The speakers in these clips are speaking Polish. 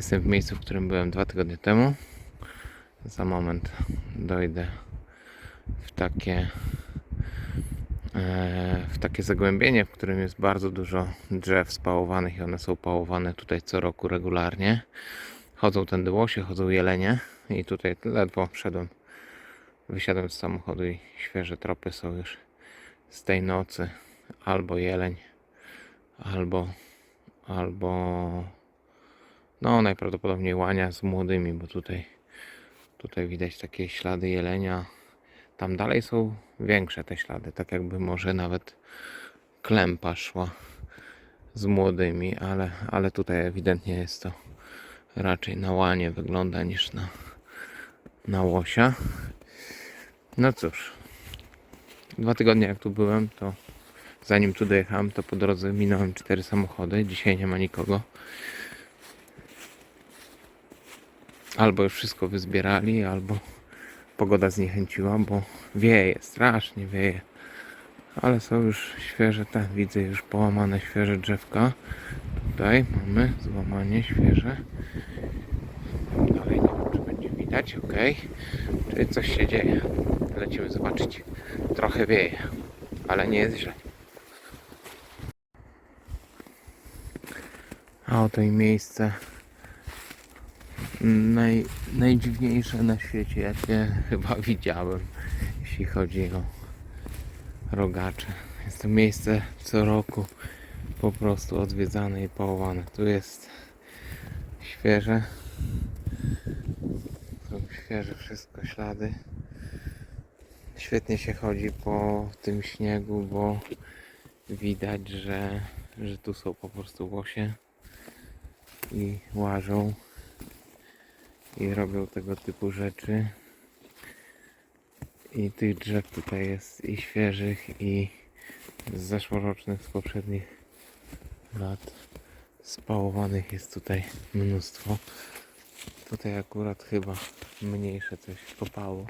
Jestem w miejscu, w którym byłem dwa tygodnie temu. Za moment dojdę w takie e, w takie zagłębienie, w którym jest bardzo dużo drzew spałowanych i one są pałowane tutaj co roku regularnie. Chodzą tędy łosie, chodzą jelenie i tutaj ledwo wszedłem. Wysiadłem z samochodu i świeże tropy są już z tej nocy. Albo jeleń, albo albo no najprawdopodobniej łania z młodymi, bo tutaj tutaj widać takie ślady jelenia. Tam dalej są większe te ślady, tak jakby może nawet klępa szła z młodymi, ale, ale tutaj ewidentnie jest to raczej na łanie wygląda niż na, na łosia. No cóż, dwa tygodnie jak tu byłem, to zanim tu dojechałem, to po drodze minąłem cztery samochody. Dzisiaj nie ma nikogo. Albo już wszystko wyzbierali, albo pogoda zniechęciła, bo wieje, strasznie wieje. Ale są już świeże, tak widzę już połamane świeże drzewka. Tutaj mamy złamanie świeże. Dalej nie wiem, czy będzie widać, ok. Czyli coś się dzieje. Lecimy zobaczyć. Trochę wieje, ale nie jest źle. A oto i miejsce naj, najdziwniejsze na świecie, jakie chyba widziałem, jeśli chodzi o rogacze. Jest to miejsce co roku po prostu odwiedzane i połowane. Tu jest świeże. Są świeże wszystko ślady. Świetnie się chodzi po tym śniegu, bo widać, że, że tu są po prostu łosie i łażą i robią tego typu rzeczy. I tych drzew tutaj jest i świeżych, i z zeszłorocznych, z poprzednich lat. Spałowanych jest tutaj mnóstwo. Tutaj akurat chyba mniejsze coś kopało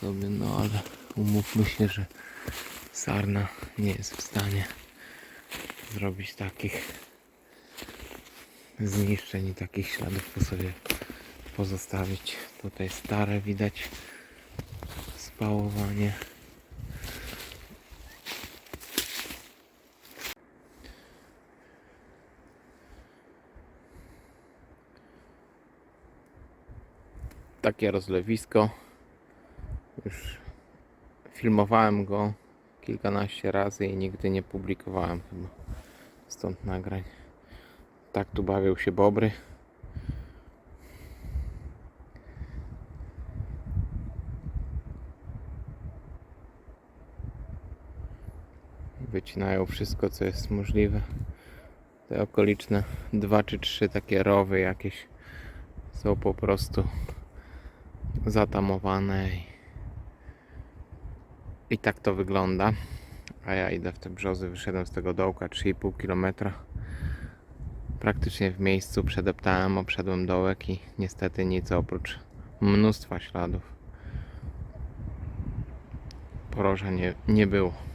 sobie, no ale umówmy się, że sarna nie jest w stanie zrobić takich zniszczeń i takich śladów po sobie pozostawić. Tutaj stare widać spałowanie. Takie rozlewisko. Już filmowałem go kilkanaście razy i nigdy nie publikowałem chyba stąd nagrań. Tak tu bawią się bobry. Wycinają wszystko co jest możliwe. Te okoliczne dwa czy trzy takie rowy jakieś są po prostu zatamowane i, i tak to wygląda. A ja idę w te brzozy, wyszedłem z tego dołka 3,5 km. Praktycznie w miejscu przedeptałem, obszedłem dołek i niestety nic oprócz mnóstwa śladów. Poroża nie, nie było.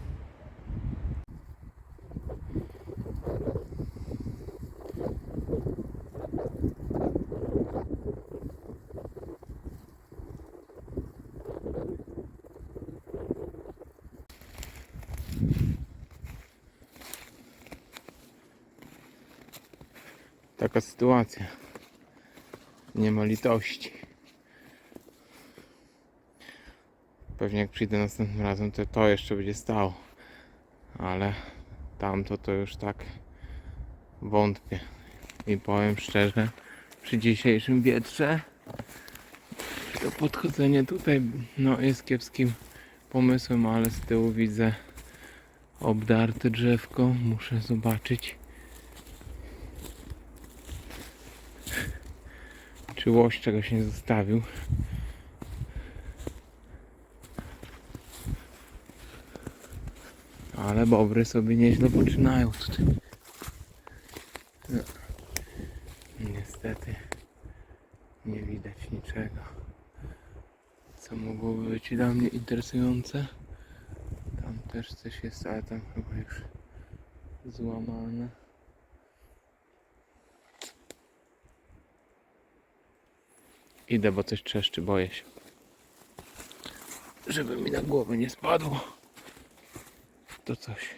Taka sytuacja. Nie ma litości. Pewnie jak przyjdę następnym razem, to to jeszcze będzie stało. Ale tamto to już tak wątpię. I powiem szczerze, przy dzisiejszym wietrze to podchodzenie tutaj no, jest kiepskim pomysłem, ale z tyłu widzę obdarte drzewko. Muszę zobaczyć. Czy łoś czegoś nie zostawił. Ale bobry sobie nieźle poczynają tutaj. Niestety nie widać niczego, co mogłoby być dla mnie interesujące. Tam też coś jest, ale tam chyba już złamane. Idę, bo coś trzeszczy, boję się. Żeby mi na głowę nie spadło. To coś.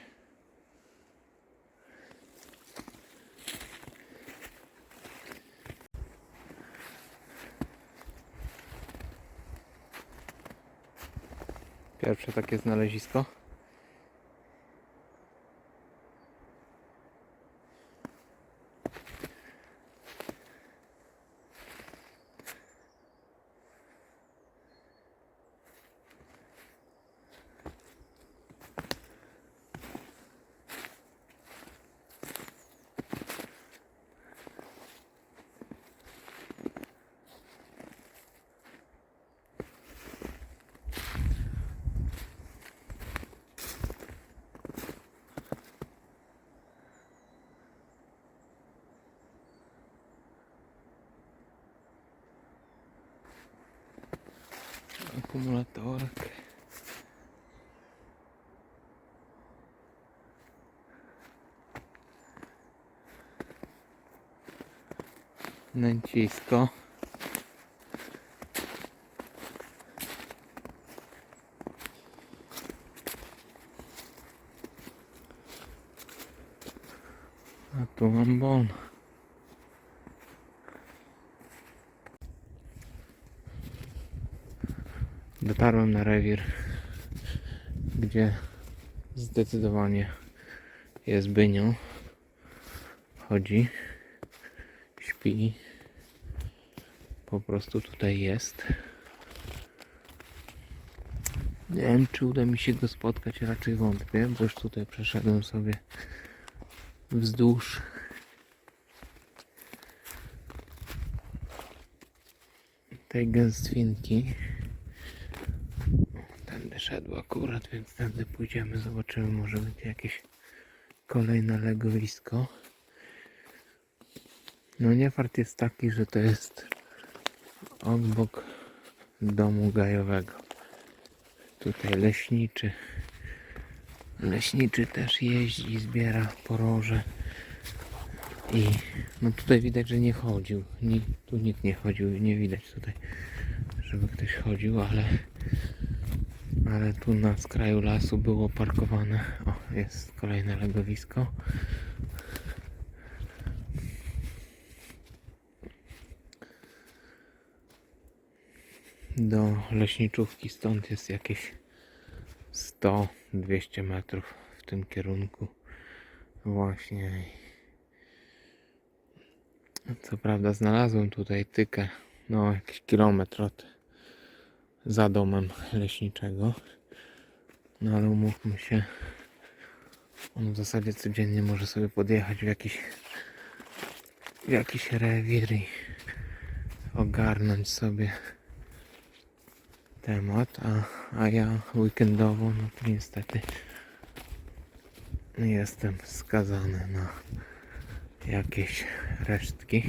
Pierwsze takie znalezisko. accumulatore che... non ci sto a tu un buono. Dotarłem na rewir, gdzie zdecydowanie jest bynią. Chodzi, śpi. Po prostu tutaj jest. Nie wiem, czy uda mi się go spotkać, raczej wątpię, bo już tutaj przeszedłem sobie wzdłuż tej gęstwinki. Szedł akurat, więc tędy pójdziemy, zobaczymy, może będzie jakieś kolejne legowisko. No nie fart jest taki, że to jest obok domu gajowego. Tutaj leśniczy. Leśniczy też jeździ, zbiera poroże. I no tutaj widać, że nie chodził. Tu nikt nie chodził, nie widać tutaj, żeby ktoś chodził, ale ale tu na skraju lasu było parkowane. O, jest kolejne legowisko. Do leśniczówki stąd jest jakieś 100-200 metrów w tym kierunku. Właśnie. Co prawda znalazłem tutaj tykę, no jakiś kilometr od za domem leśniczego. No ale umówmy się, on w zasadzie codziennie może sobie podjechać w jakiś w jakiś rewir i ogarnąć sobie temat, a, a ja weekendowo, no to niestety jestem skazany na jakieś resztki.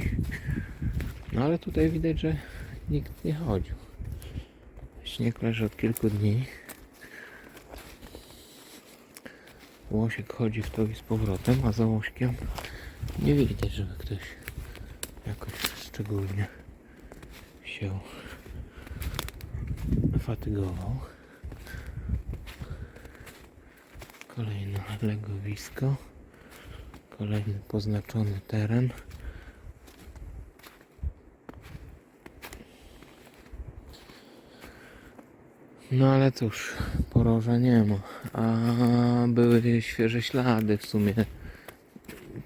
No ale tutaj widać, że nikt nie chodził. Śnieg leży od kilku dni. Łosiek chodzi w to i z powrotem, a za łośkiem nie widać, żeby ktoś jakoś szczególnie się fatygował. Kolejne legowisko. Kolejny poznaczony teren. No ale cóż, poroża nie ma. A były świeże ślady w sumie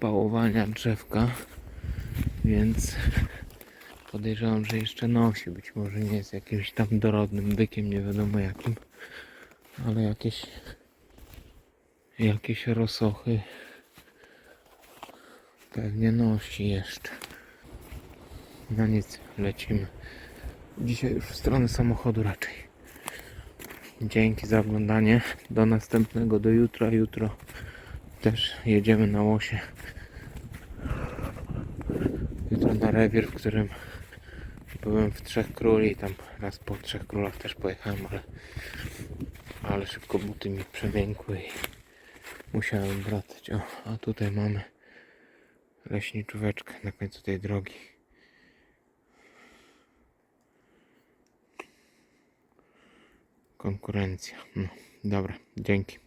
pałowania drzewka, więc podejrzewam, że jeszcze nosi. Być może nie jest jakimś tam dorodnym bykiem, nie wiadomo jakim, ale jakieś jakieś rosochy pewnie nosi jeszcze. No nic, lecimy. Dzisiaj już w stronę samochodu raczej. Dzięki za oglądanie. Do następnego, do jutra. Jutro też jedziemy na łosie. Jutro na rewir, w którym byłem w Trzech Króli tam raz po Trzech Królach też pojechałem, ale, ale szybko buty mi przemiękły i musiałem wracać. O, a tutaj mamy leśniczóweczkę na końcu tej drogi. Konkurencja. No, dobra, dzięki.